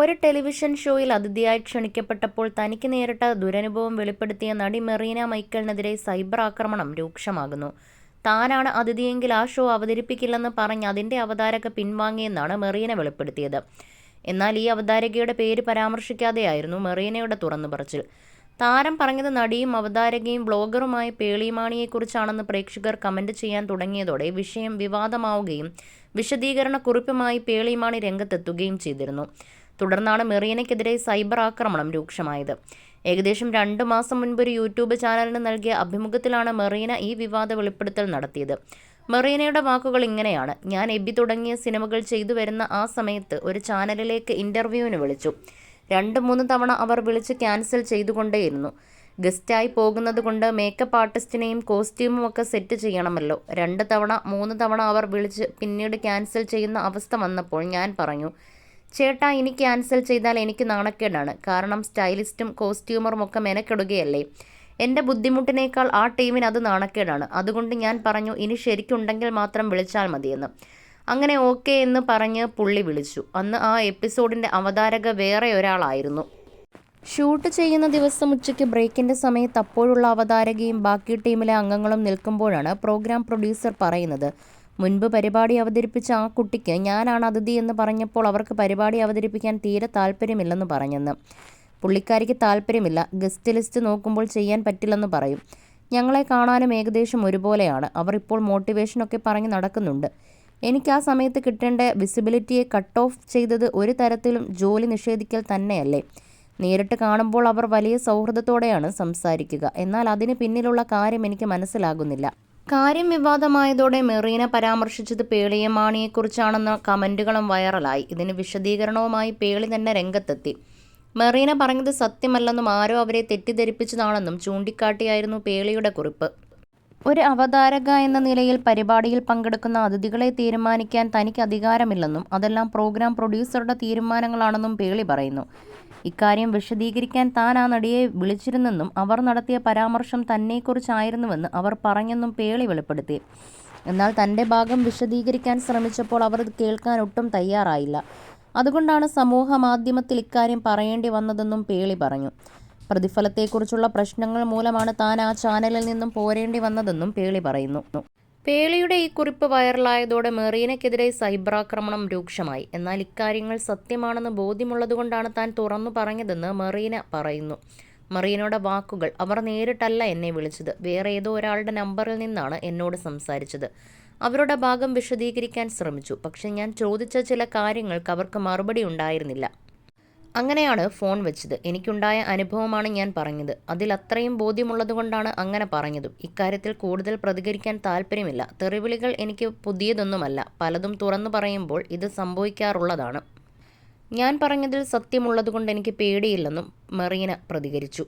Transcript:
ഒരു ടെലിവിഷൻ ഷോയിൽ അതിഥിയായി ക്ഷണിക്കപ്പെട്ടപ്പോൾ തനിക്ക് നേരിട്ട ദുരനുഭവം വെളിപ്പെടുത്തിയ നടി മെറീന മൈക്കലിനെതിരെ സൈബർ ആക്രമണം രൂക്ഷമാകുന്നു. താനാണ് അതിഥിയെങ്കിൽ ആ ഷോ അവതരിപ്പിക്കില്ലെന്ന് പറഞ്ഞ് അതിന്റെ അവതാരക പിൻവാങ്ങിയെന്നാണ് മെറീന വെളിപ്പെടുത്തിയത്. എന്നാൽ ഈ അവതാരകയുടെ പേര് പരാമർശിക്കാതെയായിരുന്നു മെറീനയുടെ തുറന്നു പറച്ചിൽ താരം പറഞ്ഞത് നടിയും അവതാരകയും ബ്ലോഗറുമായ പേളിമാണിയെക്കുറിച്ചാണെന്ന് പ്രേക്ഷകർ കമന്റ് ചെയ്യാൻ തുടങ്ങിയതോടെ വിഷയം വിവാദമാവുകയും വിശദീകരണ കുറിപ്പുമായി പേളിമാണി രംഗത്തെത്തുകയും ചെയ്തിരുന്നു. തുടർന്നാണ് മെറീനയ്ക്കെതിരെ സൈബർ ആക്രമണം രൂക്ഷമായത്. ഏകദേശം രണ്ട് മാസം മുൻപ് ഒരു യൂട്യൂബ് ചാനലിന് നൽകിയ അഭിമുഖത്തിലാണ് മെറീന ഈ വിവാദ വെളിപ്പെടുത്തൽ നടത്തിയത്. മെറീനയുടെ വാക്കുകൾ ഇങ്ങനെയാണ് ഞാൻ എബി തുടങ്ങിയ സിനിമകൾ ചെയ്തു വരുന്ന ആ സമയത്ത് ഒരു ചാനലിലേക്ക് ഇന്റർവ്യൂവിന് വിളിച്ചു. രണ്ട് മൂന്ന് തവണ അവർ വിളിച്ച് ക്യാൻസൽ ചെയ്തുകൊണ്ടേയിരുന്നു. ഗസ്റ്റായി പോകുന്നത് കൊണ്ട് മേക്കപ്പ് ആർട്ടിസ്റ്റിനെയും കോസ്റ്റ്യൂമും ഒക്കെ സെറ്റ് ചെയ്യണമല്ലോ. രണ്ട് തവണ മൂന്ന് തവണ അവർ വിളിച്ച് പിന്നീട് ക്യാൻസൽ ചെയ്യുന്ന അവസ്ഥ വന്നപ്പോൾ ഞാൻ പറഞ്ഞു ചേട്ടാ ഇനി ക്യാൻസൽ ചെയ്താൽ എനിക്ക് നാണക്കേടാണ്. കാരണം സ്റ്റൈലിസ്റ്റും കോസ്റ്റ്യൂമറും ഒക്കെ മെനക്കെടുകയല്ലേ. എന്റെ ബുദ്ധിമുട്ടിനേക്കാൾ ആ ടീമിന് അത് നാണക്കേടാണ്. അതുകൊണ്ട് ഞാൻ പറഞ്ഞു ഇനി ശരിക്കുണ്ടെങ്കിൽ മാത്രം വിളിച്ചാൽ മതിയെന്ന്. അങ്ങനെ ഓക്കെ എന്ന് പറഞ്ഞ് പുള്ളി വിളിച്ചു. അന്ന് ആ എപ്പിസോഡിന്റെ അവതാരക വേറെ ഒരാളായിരുന്നു. ഷൂട്ട് ചെയ്യുന്ന ദിവസം ഉച്ചയ്ക്ക് ബ്രേക്കിന്റെ സമയത്ത് അപ്പോഴുള്ള അവതാരകയും ബാക്കി ടീമിലെ അംഗങ്ങളും നിൽക്കുമ്പോഴാണ് പ്രോഗ്രാം പ്രൊഡ്യൂസർ പറയുന്നത്. മുൻപ് പരിപാടി അവതരിപ്പിച്ച ആ കുട്ടിക്ക് ഞാനാണ് അതിഥി എന്ന് പറഞ്ഞപ്പോൾ അവർക്ക് പരിപാടി അവതരിപ്പിക്കാൻ തീരെ താല്പര്യമില്ലെന്ന് പറഞ്ഞെന്ന്. പുള്ളിക്കാരിക്ക് താല്പര്യമില്ല. ഗസ്റ്റ് ലിസ്റ്റ് നോക്കുമ്പോൾ ചെയ്യാൻ പറ്റില്ലെന്ന് പറയും. ഞങ്ങളെ കാണാനും ഏകദേശം ഒരുപോലെയാണ്. അവർ ഇപ്പോൾ മോട്ടിവേഷനൊക്കെ പറഞ്ഞ് നടക്കുന്നുണ്ട്. എനിക്ക് ആ സമയത്ത് കിട്ടേണ്ട വിസിബിലിറ്റിയെ കട്ട് ഓഫ് ചെയ്തത് ഒരു തരത്തിലും ജോലി നിഷേധിക്കൽ തന്നെയല്ലേ. നേരിട്ട് കാണുമ്പോൾ അവർ വലിയ സൗഹൃദത്തോടെയാണ് സംസാരിക്കുക. എന്നാൽ അതിന് പിന്നിലുള്ള കാര്യം എനിക്ക് മനസ്സിലാകുന്നില്ല. കാര്യം വിവാദമായതോടെ മെറീന പരാമർശിച്ചത് പേളിയെ മാണിയെക്കുറിച്ചാണെന്ന കമന്റുകളും വൈറലായി. ഇതിന് വിശദീകരണവുമായി പേളി തന്നെ രംഗത്തെത്തി. മെറീന പറഞ്ഞത് സത്യമല്ലെന്നും ആരോ അവരെ തെറ്റിദ്ധരിപ്പിച്ചതാണെന്നും ചൂണ്ടിക്കാട്ടിയായിരുന്നു പേളിയുടെ കുറിപ്പ്. ഒരു അവതാരക എന്ന നിലയിൽ പരിപാടിയിൽ പങ്കെടുക്കുന്ന അതിഥികളെ തീരുമാനിക്കാൻ തനിക്ക് അധികാരമില്ലെന്നും അതെല്ലാം പ്രോഗ്രാം പ്രൊഡ്യൂസറുടെ തീരുമാനങ്ങളാണെന്നും പേളി പറയുന്നു. ഇക്കാര്യം വിശദീകരിക്കാൻ താൻ ആ നടിയെ വിളിച്ചിരുന്നെന്നും അവർ നടത്തിയ പരാമർശം തന്നെക്കുറിച്ചായിരുന്നുവെന്ന് അവർ പറഞ്ഞെന്നും പേളി വെളിപ്പെടുത്തി. എന്നാൽ തന്റെ ഭാഗം വിശദീകരിക്കാൻ ശ്രമിച്ചപ്പോൾ അവർ കേൾക്കാൻ ഒട്ടും തയ്യാറായില്ല. അതുകൊണ്ടാണ് സമൂഹ മാധ്യമത്തിൽ ഇക്കാര്യം പറയേണ്ടി വന്നതെന്നും പേളി പറഞ്ഞു. പ്രതിഫലത്തെക്കുറിച്ചുള്ള പ്രശ്നങ്ങൾ മൂലമാണ് താൻ ആ ചാനലിൽ നിന്നും പോരേണ്ടി വന്നതെന്നും പേളി പറയുന്നു. പേളിയുടെ ഈ കുറിപ്പ് വൈറലായതോടെ മെറീനയ്ക്കെതിരെ സൈബർ ആക്രമണം രൂക്ഷമായി. എന്നാൽ ഇക്കാര്യങ്ങൾ സത്യമാണെന്ന് ബോധ്യമുള്ളതുകൊണ്ടാണ് താൻ തുറന്നു പറഞ്ഞതെന്ന് മെറീന പറയുന്നു. മെറീനയുടെ വാക്കുകൾ അവർ നേരിട്ടല്ല എന്നെ വിളിച്ചത്. വേറെ ഏതോ ഒരാളുടെ നമ്പറിൽ നിന്നാണ് എന്നോട് സംസാരിച്ചത്. അവരുടെ ഭാഗം വിശദീകരിക്കാൻ ശ്രമിച്ചു. പക്ഷെ ഞാൻ ചോദിച്ച ചില കാര്യങ്ങൾക്ക് അവർക്ക് മറുപടി ഉണ്ടായിരുന്നില്ല. അങ്ങനെയാണ് ഫോൺ വെച്ചത്. എനിക്കുണ്ടായ അനുഭവമാണ് ഞാൻ പറഞ്ഞത്. അതിൽ അത്രയും ബോധ്യമുള്ളതുകൊണ്ടാണ് അങ്ങനെ പറഞ്ഞതും. ഇക്കാര്യത്തിൽ കൂടുതൽ പ്രതികരിക്കാൻ താല്പര്യമില്ല തെറിവിളികൾ എനിക്ക് പുതിയതൊന്നുമല്ല. പലതും തുറന്നു പറയുമ്പോൾ ഇത് സംഭവിക്കാറുള്ളതാണ്. ഞാൻ പറഞ്ഞതിൽ സത്യമുള്ളതുകൊണ്ട് എനിക്ക് പേടിയില്ലെന്നും മെറീന പ്രതികരിച്ചു.